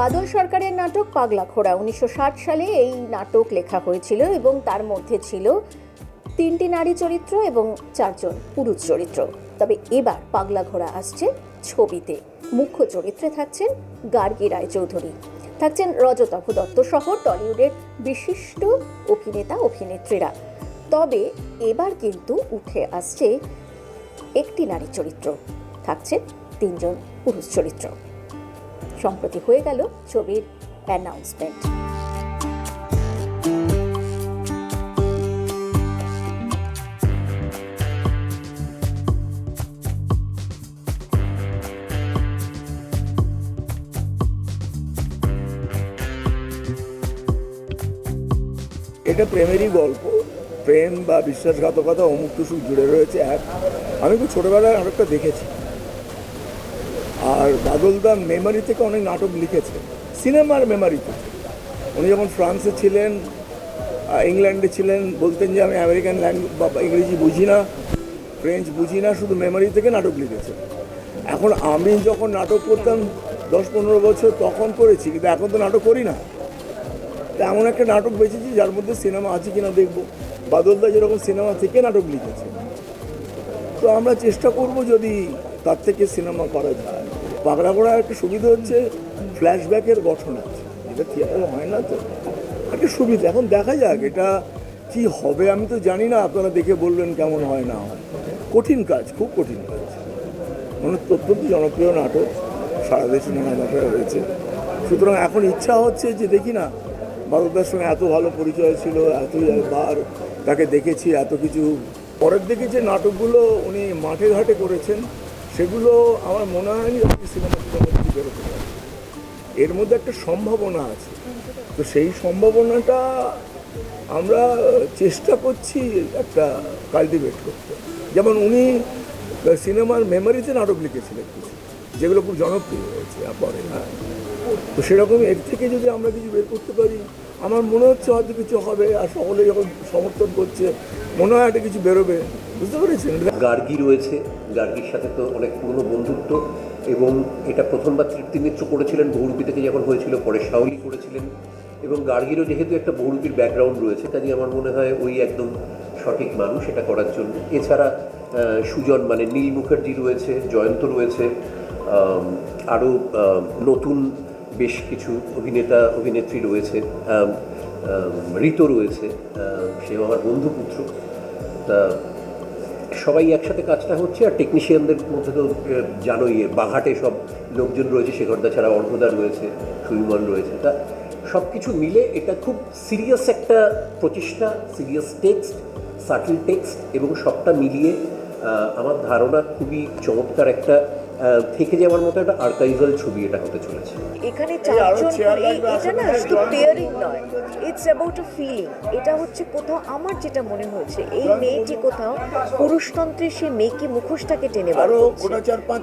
বাদল সরকারের নাটক পাগলা খোড়া উনিশশো সালে এই নাটক লেখা হয়েছিল এবং তার মধ্যে ছিল তিনটি নারী চরিত্র এবং চারজন পুরুষ চরিত্র। তবে এবার পাগলা ঘোড়া আসছে ছবিতে। মুখ্য চরিত্রে থাকছেন গার্গী রায়চৌধুরী। থাকছেন রজতাভ দত্ত সহ টলিউডের বিশিষ্ট অভিনেতা, অভিনেত্রীরা। তবে এবার কিন্তু উঠে আসছে একটি নারী চরিত্র। থাকছেন তিনজন পুরুষ চরিত্র। সম্প্রতি হয়ে গেল ছবির অ্যানাউন্সমেন্ট এটা প্রেমেরই গল্প। প্রেম বা বিশ্বাসঘাতকতা অমুক টুসুক জুড়ে রয়েছে। এক আমি তো ছোটোবেলায় নাটকটা দেখেছি। আর বাদলদা মেমারি থেকে অনেক নাটক লিখেছে, সিনেমার মেমারি থেকে উনি যখন ফ্রান্সে ছিলেন ইংল্যান্ডে ছিলেন, বলতেন যে আমি আমেরিকান ল্যাঙ্গুয়েজ বা ইংরেজি বুঝি না, ফ্রেঞ্চ বুঝি না, শুধু মেমারি থেকে নাটক লিখেছে। এখন আমি যখন নাটক করতাম দশ পনেরো বছর, তখন করেছি, কিন্তু এখন তো নাটক করি না। এমন একটা নাটক বেঁচেছি যার মধ্যে সিনেমা আছে কিনা দেখব। বাদলদা যেরকম সিনেমা থেকে নাটক লিখেছে। তো আমরা চেষ্টা করব যদি তার থেকে সিনেমা করা যায়। পাগড়া করার একটা সুবিধা হচ্ছে ফ্ল্যাশব্যাকের গঠন আছে। এটা থিয়েটারে হয় না তো। একটা সুবিধা। এখন দেখা যাক এটা কি হবে, আমি তো জানি না, আপনারা দেখে বলবেন কেমন হয় না হয়। কঠিন কাজ, খুব কঠিন কাজ। মানে অত্যন্ত জনপ্রিয় নাটক, সারা দেশে নানা ভাষায় রয়েছে সুতরাং এখন ইচ্ছা হচ্ছে যে দেখি না ভারতদার সঙ্গে এত ভালো পরিচয় ছিল, এত বার তাকে দেখেছি, এত কিছু। পরের দিকে যে নাটকগুলো উনি মাঠে ঘাটে করেছেন সেগুলো আমার মনে হয়নি আপনি সিনেমা সিনেমা বেরোতে পারে। এর মধ্যে একটা সম্ভাবনা আছে। তো সেই সম্ভাবনাটা আমরা চেষ্টা করছি একটা কাল্টিভেট করতে। যেমন উনি সিনেমার মেমোরিতে নাটক লিখেছিলেন কিছু, যেগুলো খুব জনপ্রিয় হয়েছে পরে হ্যাঁ তো সেরকম এর থেকে যদি আমরা কিছু বের করতে পারি, আমার মনে হচ্ছে হয়তো কিছু হবে, আর সকলে যখন সমর্থন করছে, মনে হয় একটা কিছু বেরোবে। বুঝতে পেরেছেন? গার্গী রয়েছে গার্গীর সাথে তো অনেক পুরনো বন্ধুত্ব এবং এটা প্রথমবার তৃপ্তি মিত্র করেছিলেন বহুরূপী থেকে যখন হয়েছিল পরে শাওলি করেছিলেন। এবং গার্গীরও যেহেতু একটা বহুরূপীর ব্যাকগ্রাউন্ড রয়েছে কাজে আমার মনে হয় ওই একদম সঠিক মানুষ এটা করার জন্য। এছাড়া সুজন মানে নীল মুখার্জি রয়েছে জয়ন্ত রয়েছে আরও নতুন বেশ কিছু অভিনেতা অভিনেত্রী রয়েছে আম, রয়েছে সেও আমার বন্ধুপুত্র। তা সবাই একসাথে কাজটা হচ্ছে, আর টেকনিশিয়ানদের মধ্যে তো জানোই বাঘাটে সব লোকজন রয়েছে, শেখরদা ছাড়া অর্ধদা রয়েছে সুইমন রয়েছে। তা সব কিছু মিলে এটা খুব সিরিয়াস একটা প্রচেষ্টা সিরিয়াস টেক্সট সাটল টেক্সট এবং সবটা মিলিয়ে আমার ধারণা খুবই চমৎকার একটা থেকে যাওয়ার মতো একটা আর্কাইভাল ছবি এটা হতে চলেছে। এখানে এই চারজন এই- এটা না শুধু পেয়ারিং নয় ইটস অ্যাবাউট আ ফিলিং এটা হচ্ছে কোথাও আমার যেটা মনে হয়েছে এই মেয়েটি কোথাও পুরুষতন্ত্রের সেই মেয়েকে মুখোশটাকে টেনে বার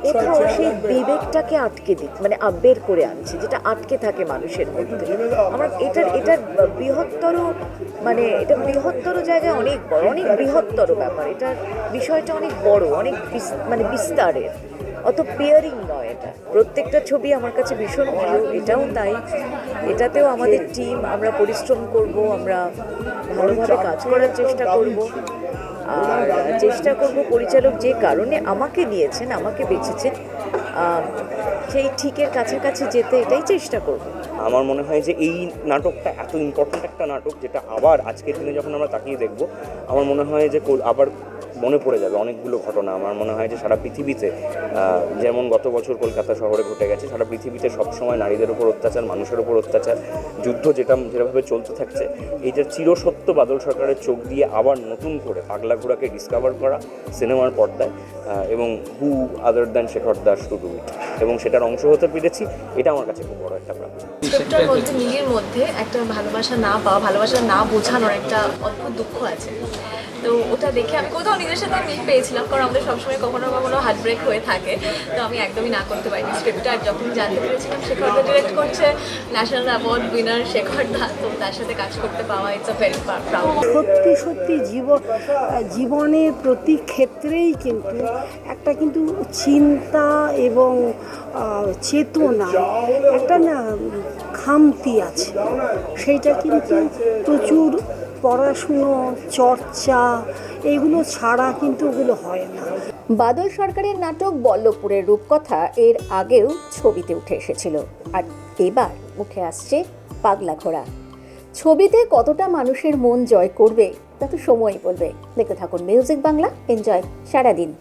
কোথাও সেই বিবেকটাকে আটকে দিক মানে আ- বের করে আনছে যেটা আটকে থাকে মানুষের মধ্যে। আমার এটার এটার বৃহত্তর মানে এটা বৃহত্তর জায়গায় অনেক বড় অনেক বৃহত্তর ব্যাপার। এটার বিষয়টা অনেক বড় অনেক মানে বিস্তারের। অত পেয়ারিং নয় এটা। প্রত্যেকটা ছবি আমার কাছে ভীষণ প্রিয় এটাও তাই। এটাতেও আমাদের টিম আমরা পরিশ্রম করব, আমরা ভালোভাবে কাজ করার চেষ্টা করব। আর চেষ্টা করব পরিচালক যে কারণে আমাকে নিয়েছেন আমাকে বেছেছেন সেই ঠিকের কাছাকাছি যেতে এটাই চেষ্টা করব। আমার মনে হয় যে এই নাটকটা এত ইম্পর্ট্যান্ট একটা নাটক, যেটা আবার আজকের দিনে যখন আমরা তাকিয়ে দেখব, আমার মনে হয় যে আবার মনে পড়ে যাবে অনেকগুলো ঘটনা। আমার মনে হয় যে সারা পৃথিবীতে যেমন গত বছর কলকাতা শহরে ঘটে গেছে, সারা পৃথিবীতে সবসময় নারীদের উপর অত্যাচার, মানুষের উপর অত্যাচার, যুদ্ধ যেটা, যেভাবে চলতে থাকছে, এই যে চিরসত্য বাদল সরকারের চোখ দিয়ে আবার নতুন করে পাগলা ঘোড়াকে ডিসকভার করা সিনেমার পর্দায় এবং who other than Shekhar Das to do এবং সেটার অংশ হতে পেরেছি, এটা আমার কাছে খুব বড় একটা প্রাপ্তি। মধ্যে মিলির মধ্যে একটা ভালোবাসা না পাওয়া, ভালোবাসা না বোঝানোর একটা অদ্ভুত দুঃখ আছে। তো ওটা দেখে আমি কোথাও নিজের সাথে মিল পেয়েছিলাম, কারণ আমাদের সবসময় কখনো কখনো হার্ট ব্রেক হয়ে থাকে। তো আমি একদমই না করতে পারিনি স্ক্রিপ্টটা আর যখন জানতে পেরেছিলাম শেখরদা ডিরেক্ট করছে ন্যাশনাল অ্যাওয়ার্ড উইনার শেখরদা তো তার সাথে কাজ করতে পাওয়া ইটস আ ভেরি সত্যি সত্যি জীবন জীবনের প্রতি ক্ষেত্রেই কিন্তু একটা কিন্তু চিন্তা এবং চেতনা, একটা না, খামতি আছে। সেইটা কিন্তু প্রচুর পড়াশুনো, চর্চা, এগুলো ছাড়া কিন্তু ওগুলো হয় না। বাদল সরকারের নাটক বল্লভপুরের রূপকথা এর আগেও ছবিতে উঠে এসেছিল। আর এবার উঠে আসছে পাগলা ঘোড়া। ছবিতে কতটা মানুষের মন জয় করবে, তা তো সময়ই বলবে। দেখতে থাকুন মিউজিক বাংলা এনজয় সারাদিন।